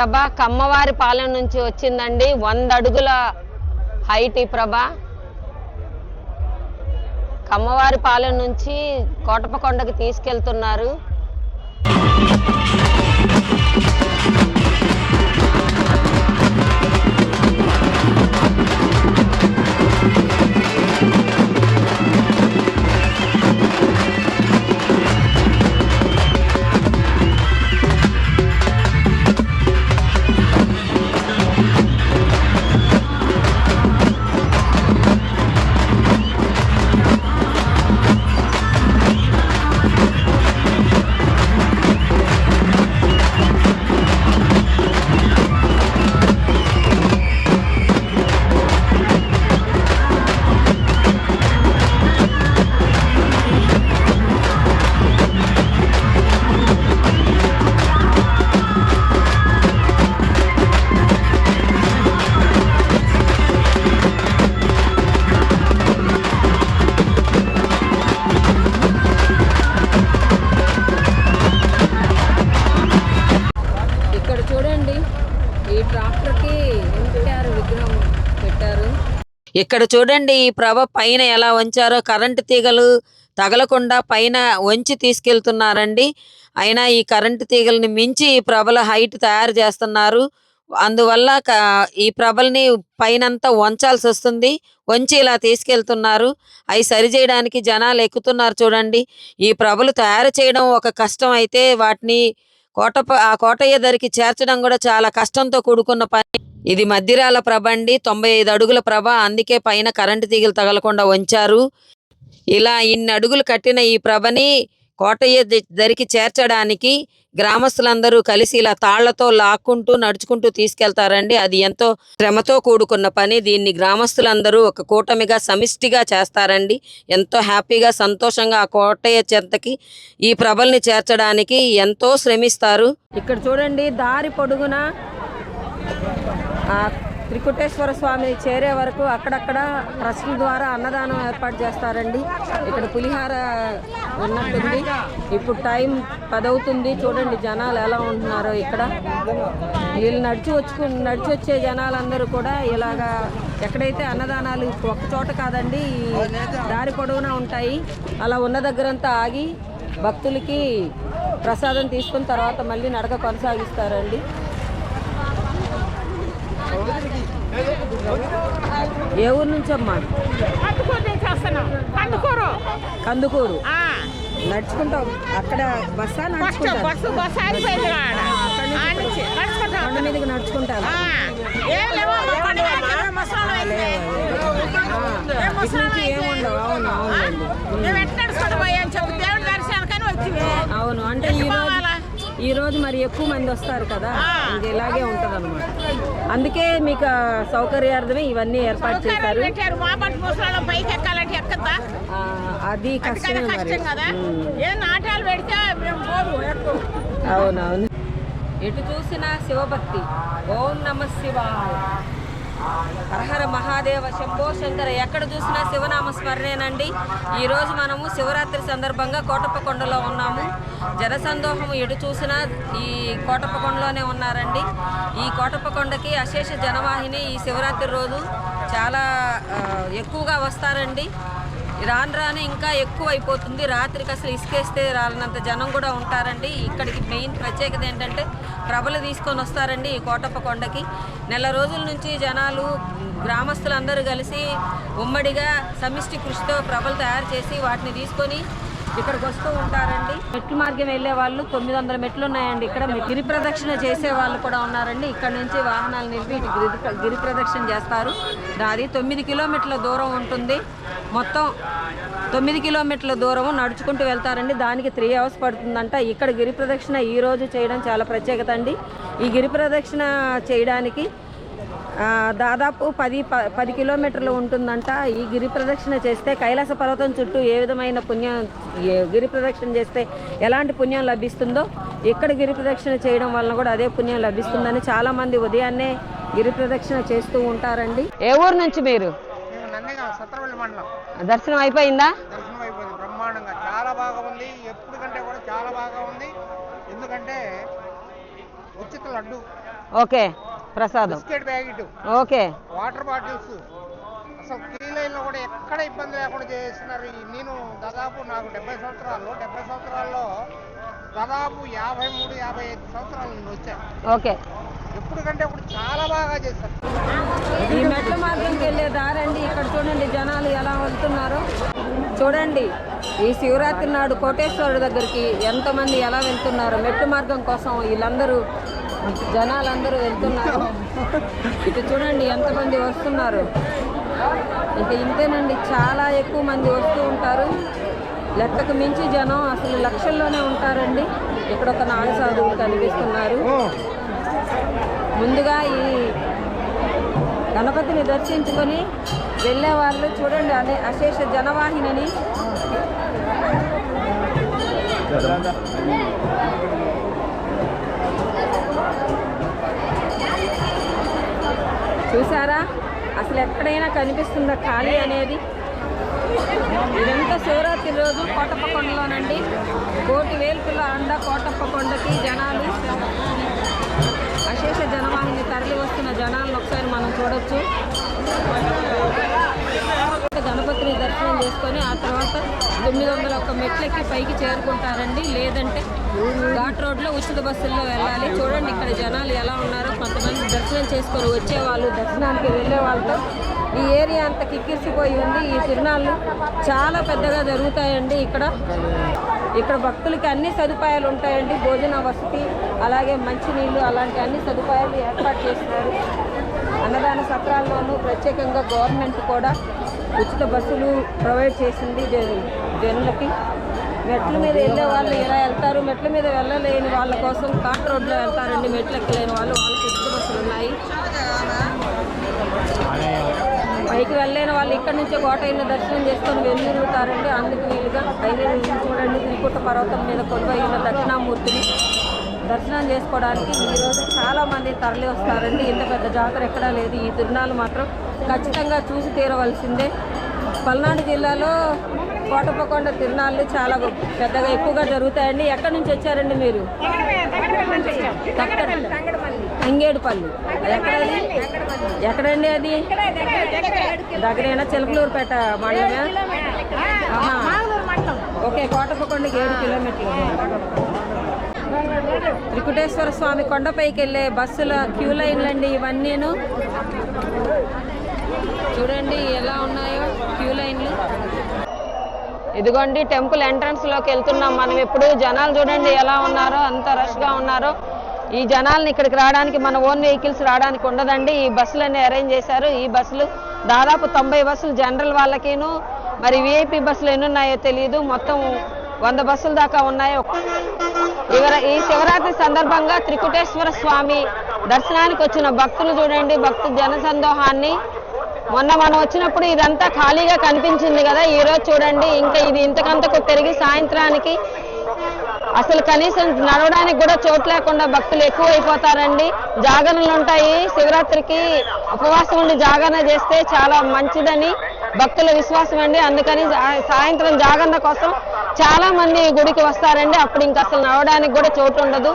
ప్రభ కమ్మవారి పాలెం నుంచి వచ్చిందండి. వంద అడుగుల హైట్ ఈ ప్రభ. కమ్మవారి పాలెం నుంచి కోటపకొండకి తీసుకెళ్తున్నారు. ఇక్కడ చూడండి ఈ ప్రభ పైన ఎలా వంచారో. కరెంటు తీగలు తగలకుండా పైన వంచి తీసుకెళ్తున్నారండి. అయినా ఈ కరెంటు తీగల్ని మించి ఈ ప్రభల హైట్ తయారు చేస్తున్నారు. అందువల్ల ఈ ప్రభల్ని పైనంతా వంచాల్సి వస్తుంది. వంచి ఇలా తీసుకెళ్తున్నారు. అవి సరి చేయడానికి జనాలు ఎక్కుతున్నారు చూడండి. ఈ ప్రభలు తయారు చేయడం ఒక కష్టం అయితే వాటిని కోట ఆ కోటయ్య ధరికి చేర్చడం కూడా చాలా కష్టంతో కూడుకున్న పని. ఇది మధ్యరాల ప్రభండి. తొంభై ఐదు అడుగుల ప్రభ. అందుకే పైన కరెంటు తీగలు తగలకుండా వంచారు. ఇలా ఇన్ని అడుగులు కట్టిన ఈ ప్రభని కోటయ్య దరికి చేర్చడానికి గ్రామస్తులందరూ కలిసి ఇలా తాళ్ళతో లాక్కుంటూ నడుచుకుంటూ తీసుకెళ్తారండి. అది ఎంతో శ్రమతో కూడుకున్న పని. దీన్ని గ్రామస్తులందరూ ఒక కూటమిగా సమిష్టిగా చేస్తారండి. ఎంతో హ్యాపీగా సంతోషంగా ఆ కోటయ్య చెంతకి ఈ ప్రభల్ని చేర్చడానికి ఎంతో శ్రమిస్తారు. ఇక్కడ చూడండి దారి పొడుగున త్రికుటేశ్వర స్వామిని చేరే వరకు అక్కడక్కడ ట్రస్టుల ద్వారా అన్నదానం ఏర్పాటు చేస్తారండి. ఇక్కడ పులిహార ఉన్నట్టుంది. ఇప్పుడు టైం పదవుతుంది. చూడండి జనాలు ఎలా ఉంటున్నారో ఇక్కడ. వీళ్ళు నడిచి వచ్చుకు నడిచి వచ్చే జనాలందరూ కూడా ఇలాగా ఎక్కడైతే అన్నదానాలు ఒక చోట కాదండి దారి పొడవునా ఉంటాయి అలా ఉన్న దగ్గరంతా ఆగి భక్తులకి ప్రసాదం తీసుకున్న తర్వాత మళ్ళీ నడక కొనసాగిస్తారండి. ఏ ఊరు నుంచి అమ్మా? కందుకూరు కందుకూరు. నడుచుకుంటాం. అక్కడ బస్సా బస్సు బస్సు ఆగిపోయింది నుంచి నడుచుకుంటా. కొండ మీదకి. ఏముండవు. అవును నడుచుకుంటూ? వచ్చింది. అవును అంటే ఈ రోజు ఈ రోజు మరి ఎక్కువ మంది వస్తారు కదా. ఇలాగే ఉంటది అనమాట అందుకే మీకు సౌకర్యార్థమే ఇవన్నీ ఏర్పాటు చేశారు. అది కష్టమే మరి. అవునవును. ఎటు చూసినా శివభక్తి. ఓం నమ శివాయ. హరహర మహాదేవ శంభో శంకర. ఎక్కడ చూసినా శివనామ స్మరణేనండి. ఈరోజు మనము శివరాత్రి సందర్భంగా కోటప్పకొండలో ఉన్నాము. జనసందోహం ఎటు చూసినా ఈ కోటప్పకొండలోనే ఉన్నారండి. ఈ కోటప్పకొండకి అశేష జనవాహిని ఈ శివరాత్రి రోజు చాలా ఎక్కువగా వస్తారండి. రాను రాను ఇంకా ఎక్కువ అయిపోతుంది రాత్రికి అసలు ఇసుకేస్తే రాలనంత జనం కూడా ఉంటారండి. ఇక్కడికి మెయిన్ ప్రత్యేకత ఏంటంటే ప్రభలు తీసుకొని వస్తారండి ఈ కోటప్ప కొండకి. నెల రోజుల నుంచి జనాలు గ్రామస్తులందరూ కలిసి ఉమ్మడిగా సమిష్టి కృషితో ప్రభలు తయారు చేసి వాటిని తీసుకొని ఇక్కడికి వస్తూ ఉంటారండి. మెట్ల మార్గం వెళ్ళే వాళ్ళు తొమ్మిది వందల మెట్లు ఉన్నాయండి. ఇక్కడ గిరి ప్రదక్షిణ చేసే వాళ్ళు కూడా ఉన్నారండి. ఇక్కడ నుంచి వాహనాలు నిలిపి గిరి గిరి ప్రదక్షిణ చేస్తారు. అది తొమ్మిది కిలోమీటర్ల దూరం ఉంటుంది. మొత్తం తొమ్మిది కిలోమీటర్ల దూరం నడుచుకుంటూ వెళ్తారండి. దానికి త్రీ అవర్స్ పడుతుందంట. ఇక్కడ గిరి ప్రదక్షిణ ఈ రోజు చేయడం చాలా ప్రత్యేకత అండి. ఈ గిరి ప్రదక్షిణ చేయడానికి దాదాపు పది ప- పది కిలోమీటర్లు ఉంటుందంట. ఈ గిరి ప్రదక్షిణ చేస్తే కైలాస పర్వతం చుట్టూ ఏ విధమైన పుణ్యం గిరి ప్రదక్షిణ చేస్తే ఎలాంటి పుణ్యం లభిస్తుందో ఇక్కడ గిరి ప్రదక్షిణ చేయడం వలన కూడా అదే పుణ్యం లభిస్తుందని చాలా మంది ఉదయాన్నే గిరి ప్రదక్షిణ చేస్తూ ఉంటారండి. ఏ ఊరు నుంచి మీరు? దర్శనం అయిపోయిందా? దర్శనం అయిపోయింది బ్రహ్మాండంగా. చాలా బాగా ఉంది. ఎప్పుడు కంటే కూడా చాలా బాగా ఉంది. ఎందుకంటే ఉచిత లడ్డు. ఓకే. ప్రసాదం. Biscuit packet okay. Water bottles. అసలు కూడా ఎక్కడ ఇబ్బంది లేకుండా చేస్తున్నారు ఈ నేను దాదాపు నాకు డెబ్బై సంవత్సరాలు డెబ్బై సంవత్సరాల్లో దాదాపు యాభై మూడు యాభై ఐదు సంవత్సరాల నుండి వచ్చాను. ఓకే. ఎప్పుడు కంటే ఇప్పుడు చాలా బాగా చేశారు. ఈ మెట్ల మార్గంకి వెళ్ళే దారండి. ఇక్కడ చూడండి జనాలు ఎలా వెళ్తున్నారో. చూడండి ఈ శివరాత్రి నాడు కోటేశ్వరుడు దగ్గరికి ఎంతమంది ఎలా వెళ్తున్నారు? మెట్ల మార్గం కోసం వీళ్ళందరూ జనాలందరూ వెళ్తున్నారు. ఇటు చూడండి ఎంతమంది వస్తున్నారు. ఇక ఇంతేనండి చాలా ఎక్కువ మంది వస్తూ ఉంటారు. లెక్కకు మించి జనం అసలు లక్షల్లోనే ఉంటారండి. ఇక్కడ ఒక నాలుగు సాధువులు కనిపిస్తున్నారు. ముందుగా ఈ గణపతిని దర్శించుకొని వెళ్ళేవాళ్ళు చూడండి అనే అశేష జనవాహిని చూసారా? అసలు ఎక్కడైనా కనిపిస్తుందా ఖాళీ అనేది? ఇదంతా శివరాత్రి రోజు కోటప్ప కొండలోనండి. కోటి వేలుపుల అండ కోటప్ప కొండకి జనాలు. అశేష జనవాహిని తరలి వస్తున్న జనాలను ఒకసారి మనం చూడొచ్చు. గణపతిని దర్శనం చేసుకొని ఆ తర్వాత తొమ్మిది వందల ఒక్క మెట్లెక్కి పైకి చేరుకుంటారండి. లేదంటే ఘాట్ రోడ్లో ఉచిత బస్సుల్లో వెళ్ళాలి. చూడండి ఇక్కడ జనాలు ఎలా ఉన్నారో. కొంతమంది దర్శనం చేసుకొని వచ్చే వాళ్ళు దర్శనానికి వెళ్ళే వాళ్ళతో. ఈ ఏరియా అంత కిక్కిరిసిపోయి ఉంది. ఈ తిరునాళ్ళు చాలా పెద్దగా జరుగుతాయండి ఇక్కడ. ఇక్కడ భక్తులకి అన్ని సదుపాయాలు ఉంటాయండి. భోజన వసతి అలాగే మంచినీళ్ళు అలాంటి అన్ని సదుపాయాలు ఏర్పాటు చేస్తున్నారు. అన్నదాన సత్రాల్లోనూ ప్రత్యేకంగా గవర్నమెంట్ కూడా ఉచిత బస్సులు ప్రొవైడ్ చేసింది జ- జనులకి. మెట్ల మీద వెళ్ళే వాళ్ళు ఇలా వెళ్తారు? మెట్ల మీద వెళ్ళలేని వాళ్ళ కోసం కాట్ రోడ్లో వెళ్తారండి. మెట్లు ఎక్కలేని వాళ్ళు వాళ్ళకి ఉచిత బస్సులు ఉన్నాయి. పైకి వెళ్ళలేని వాళ్ళు ఇక్కడ నుంచే కోటయ్యను దర్శనం చేసుకొని వెళ్ళిరుగుతారండి అందుకు వీలుగా పైన చూడండి. శ్రీకుట్ట పర్వతం మీద కొలువైన దక్షిణామూర్తిని దర్శనం చేసుకోవడానికి ఈరోజు చాలామంది తరలి వస్తారండి. ఇంత పెద్ద జాతర ఎక్కడా లేదు. ఈ తిరునాళ్ళు మాత్రం ఖచ్చితంగా చూసి తీరవలసిందే. పల్నాడు జిల్లాలో కోటప్పకొండ తిరునాళ్ళు చాలా పెద్దగా ఎక్కువగా జరుగుతాయండి. ఎక్కడి నుంచి వచ్చారండి మీరు? ఇంగేడుపల్లి ఎక్కడది? ఎక్కడండి అది? దగ్గరేనా? చిలకలూరుపేట మండలమే? ఓకే కోటప్పకొండకి ఏడు కిలోమీటర్లు. త్రికుటేశ్వర స్వామి కొండపైకి వెళ్ళే బస్సుల క్యూ లైన్లండి ఇవన్నీను. చూడండి ఎలా ఉన్నాయో క్యూ లైన్లు. ఇదిగోండి టెంపుల్ ఎంట్రన్స్లోకి వెళ్తున్నాం మనం ఇప్పుడు జనాలు చూడండి ఎలా ఉన్నారో అంత రష్గా ఉన్నారో. ఈ జనాలను ఇక్కడికి రావడానికి మన ఓన్ వెహికల్స్ రావడానికి ఉండదండి. ఈ బస్సులన్నీ అరేంజ్ చేశారు. ఈ బస్సులు దాదాపు తొంభై బస్సులు జనరల్ వాళ్ళకిను. మరి విఐపి బస్సులు ఎన్ని ఉన్నాయో తెలియదు మొత్తం వంద బస్సుల దాకా ఉన్నాయి. ఇవర ఈ శివరాత్రి సందర్భంగా త్రికుటేశ్వర స్వామి దర్శనానికి వచ్చిన భక్తులు చూడండి. భక్తు జనసందోహాన్ని మొన్న మనం వచ్చినప్పుడు ఇదంతా ఖాళీగా కనిపించింది కదా. ఈ రోజు చూడండి ఇంకా ఇది ఇంతకంతకు పెరిగి సాయంత్రానికి అసలు కనీసం నడవడానికి కూడా చోటు లేకుండా భక్తులు ఎక్కువ అయిపోతారండి జాగరణలు ఉంటాయి. శివరాత్రికి ఉపవాసం ఉండి జాగరణ చేస్తే చాలా మంచిదని భక్తుల విశ్వాసం అండి. అందుకని సాయంత్రం జాగరణ కోసం చాలా మంది గుడికి వస్తారండి. అప్పుడు ఇంకా అసలు నడవడానికి కూడా చోటు ఉండదు.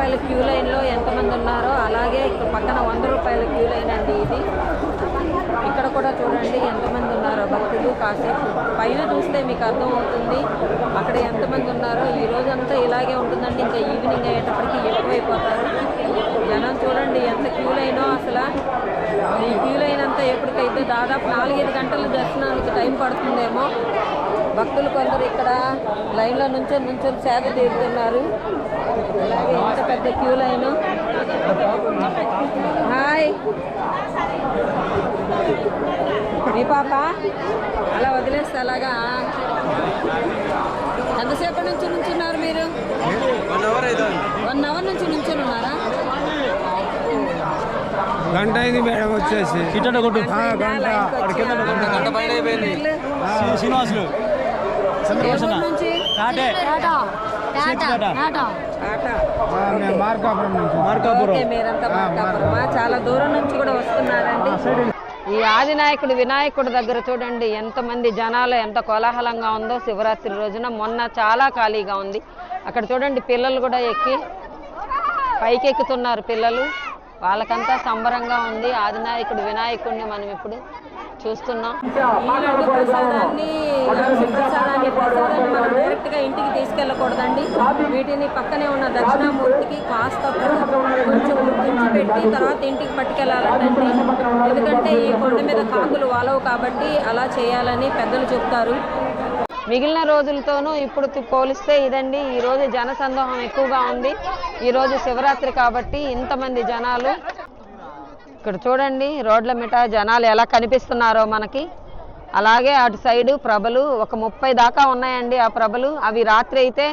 రూపాయల క్యూ లైన్లో ఎంతమంది ఉన్నారో అలాగే ఇక్కడ పక్కన వంద రూపాయల క్యూ లైన్ అండి ఇది. ఇక్కడ కూడా చూడండి ఎంతమంది ఉన్నారో భక్తులు కాసేపు. పైన చూస్తే మీకు అర్థం అవుతుంది అక్కడ ఎంతమంది ఉన్నారో. ఈ రోజంతా ఇలాగే ఉంటుందండి. ఇంకా ఈవినింగ్ అయ్యేటప్పటికీ ఎక్కువైపోతారు. జనం చూడండి ఎంత క్యూ లైనో అసలు. ఈ క్యూ లైన్ అంతా ఎప్పటికైతే దాదాపు నాలుగైదు గంటలు దర్శనానికి టైం పడుతుందేమో. భక్తులు కొందరు ఇక్కడ లైన్లో నుంచొని నుంచొని సేద తీరుతున్నారు అలాగే ఇంత పెద్ద క్యూ లైను హాయ్ మీ పాప అలా వదిలేస్తే అలాగా ఎంతసేపటి నుంచి నుంచున్నారు మీరు వన్ అవర్ నుంచి నుంచొని ఉన్నారా గంట అయింది మేడం వచ్చేసి ఇట్ట కొట్టు శ్రీనివాసులు నుంచి? టాటే. చాలా దూరం నుంచి కూడా వస్తున్నారండి. ఈ ఆదినాయకుడు వినాయకుడు దగ్గర చూడండి ఎంతమంది జనాలు ఎంత కోలాహలంగా ఉందో శివరాత్రి రోజున మొన్న చాలా ఖాళీగా ఉంది. అక్కడ చూడండి పిల్లలు కూడా ఎక్కి పైకి ఎక్కుతున్నారు పిల్లలు. వాళ్ళకంతా సంబరంగా ఉంది. ఆదినాయకుడు వినాయకుడిని మనం ఇప్పుడు చూస్తున్నాం. ప్రసాదాన్ని ప్రసాదాన్ని ప్రసాదాన్ని మనం డైరెక్ట్గా ఇంటికి తీసుకెళ్ళకూడదండి. వీటిని పక్కనే ఉన్న దక్షిణామూర్తికి కాస్త కొంచెం పెట్టి తర్వాత ఇంటికి పట్టుకెళ్ళాలంటండి. ఎందుకంటే ఈ కొండ మీద కాకులు వాలవు కాబట్టి అలా చేయాలని పెద్దలు చెప్తారు మిగిలిన రోజులతోనూ ఇప్పుడు పోలిస్తే ఇదండి ఈ రోజు జనసందోహం ఎక్కువగా ఉంది. ఈ రోజు శివరాత్రి కాబట్టి ఇంతమంది జనాలు ఇక్కడ చూడండి రోడ్ల మిట జనాలు ఎలా కనిపిస్తున్నారో మనకి. అలాగే అటు సైడు ప్రభలు ఒక ముప్పై దాకా ఉన్నాయండి ఆ ప్రభలు. అవి రాత్రి అయితే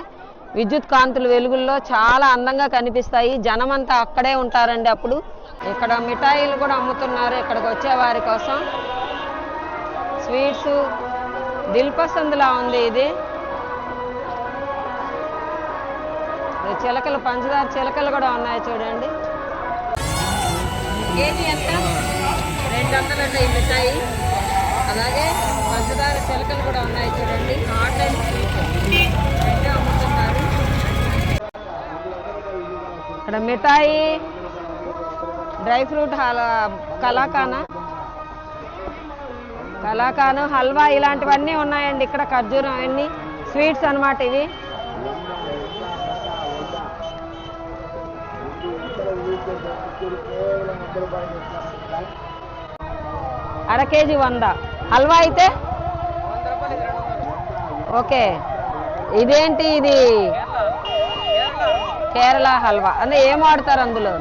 విద్యుత్ కాంతులు వెలుగుల్లో చాలా అందంగా కనిపిస్తాయి. జనమంతా అక్కడే ఉంటారండి అప్పుడు. ఇక్కడ మిఠాయిలు కూడా అమ్ముతున్నారు ఇక్కడికి వచ్చే వారి కోసం. స్వీట్స్ దిల్ పసంద్లా ఉంది ఇది. చిలకలు పంచదార చిలకలు కూడా ఉన్నాయి చూడండి. కేజీ ఎంత రెండు వందలు అంటే ఈ మిఠాయి అలాగే పంచదార చిలకలు కూడా ఉన్నాయి చూడండి. హాట్ అండ్ స్వీట్ రెండు అమ్ముతున్నారు. ఇక్కడ మిఠాయి డ్రై ఫ్రూట్ హలా కలాకానా కలాకాను హల్వా ఇలాంటివన్నీ ఉన్నాయండి. ఇక్కడ ఖర్జూరం అవన్నీ స్వీట్స్ అన్నమాట ఇవి. అర కేజీ వంద. హల్వా అయితే? ఓకే. ఇదేంటి ఇది? కేరళ హల్వా. అంటే ఏం వాడతారు అందులో?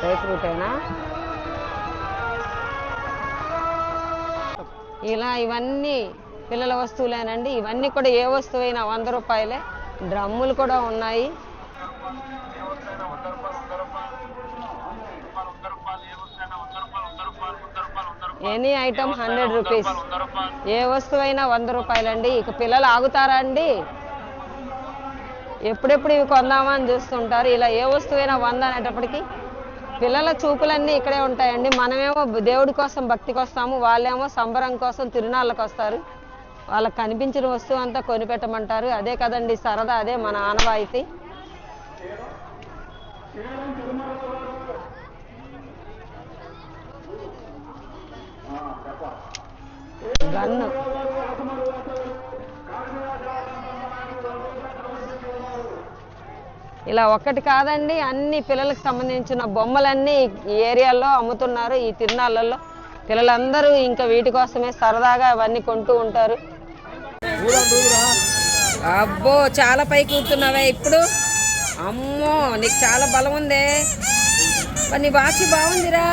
డ్రై ఫ్రూటేనా ఇలా ఇవన్నీ పిల్లల వస్తువులేనండి. ఇవన్నీ కూడా ఏ వస్తువైనా వంద రూపాయలే. డ్రమ్ములు కూడా ఉన్నాయి. ఎనీ ఐటమ్ హండ్రెడ్ రూపీస్ ఏ వస్తువైనా వంద రూపాయలండి. ఇక పిల్లలు ఆగుతారా అండి? ఎప్పుడెప్పుడు ఇవి కొందామా అని చూస్తుంటారు. ఇలా ఏ వస్తువైనా వంద అనేటప్పటికి పిల్లల చూపులన్నీ ఇక్కడే ఉంటాయండి. మనమేమో దేవుడి కోసం భక్తికి వస్తాము వాళ్ళేమో సంబరం కోసం తిరునాళ్ళకి వస్తారు. వాళ్ళకి కనిపించిన వస్తువు అంతా కొనిపెట్టమంటారు. అదే కదండి సరదా అదే మన ఆనవాయితీ గన్ను ఇలా ఒక్కటి కాదండి అన్ని పిల్లలకు సంబంధించిన బొమ్మలన్నీ ఈ ఏరియాలో అమ్ముతున్నారు ఈ తిరునాళ్ళల్లో. పిల్లలందరూ ఇంకా వీటి కోసమే సరదాగా అవన్నీ కొంటూ ఉంటారు. అబ్బో చాలా పై కూర్చున్నావే ఇప్పుడు. అమ్మో నీకు చాలా బలం ఉందే. నీ వాచి బాగుందిరా.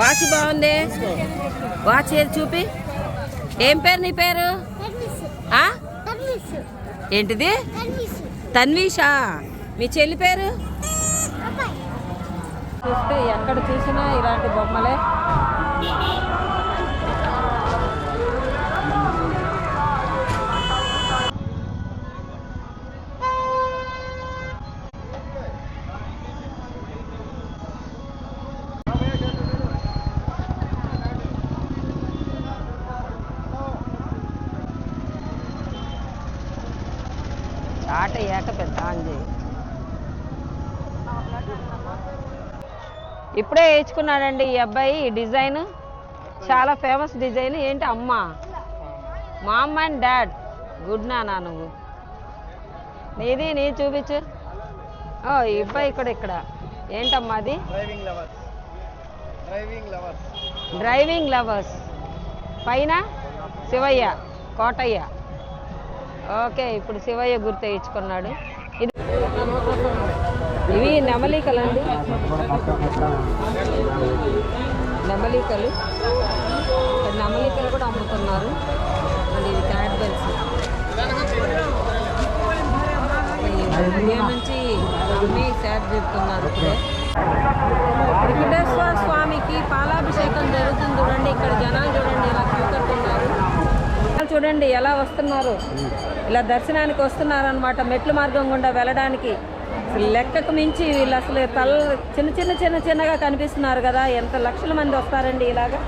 వాచి బాగుంది. వాచ్ ఏది చూపి? ఏం పేరు నీ పేరు? ఆ? ఏంటిది? తన్వీషా. మీ చెల్లి పేరు? చూస్తే ఎక్కడ చూసినా ఇలాంటి బొమ్మలే. ఆట ఏక పెద్ద ఇప్పుడే వేయించుకున్నాడండి ఈ అబ్బాయి ఈ డిజైన్. చాలా ఫేమస్ డిజైన్. ఏంటి అమ్మ? Mom and dad. గుడ్ నానా నువ్వు. నీది నీ చూపించు. ఓ ఈ అబ్బాయి కూడా ఇక్కడ. ఏంటమ్మా అది? డ్రైవింగ్ లవర్స్ పైన శివయ్య కోటయ్య. ఓకే ఇప్పుడు శివయ్య గుర్తు ఇచ్చుకున్నాడు ఇది ఇవి నెమలికలండి. నెమలికలు. ఇక్కడ నెమలికలు కూడా అమ్ముతున్నారు. అండ్ ఇది క్యాడ్బెల్స్ ఉదయం నుంచి అమ్మి సేవ చెప్తున్నారు ఇప్పుడే. వెంకటేశ్వర స్వామికి పాలాభిషేకం జరుగుతుంది చూడండి ఇక్కడ జనాలు చూడండి ఎలా కట్టున్నారు. చూడండి ఎలా వస్తున్నారు. ఇలా దర్శనానికి వస్తున్నారనమాట మెట్లు మెట్ల మార్గం గుండా వెళ్ళడానికి. లెక్కకు మించి వీళ్ళు అసలు తల చిన్న చిన్న చిన్న చిన్నగా కనిపిస్తున్నారు కదా. ఎంత లక్షల మంది వస్తారండి ఇలాగా.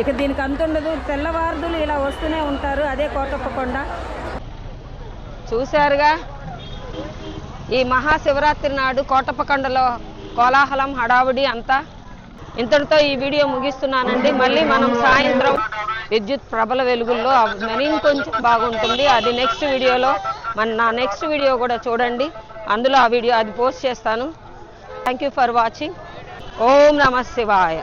ఇక దీనికి అంత ఉండదు తెల్లవారుదులు ఇలా వస్తూనే ఉంటారు. అదే కోటప్పకొండ. చూశారుగా? ఈ మహాశివరాత్రి నాడు కోటప్పకొండలో కోలాహలం హడావుడి అంతా ఇంతటితో ఈ వీడియో ముగిస్తున్నానండి. మళ్ళీ మనం సాయంత్రం విద్యుత్ ప్రబల వెలుగుల్లో మరింకొంచెం బాగుంటుంది. అది నెక్స్ట్ వీడియోలో మన నా నెక్స్ట్ వీడియో కూడా చూడండి. అందులో ఆ వీడియో అది పోస్ట్ చేస్తాను. థ్యాంక్ యూ ఫర్ వాచింగ్ ఓం నమ శివాయ.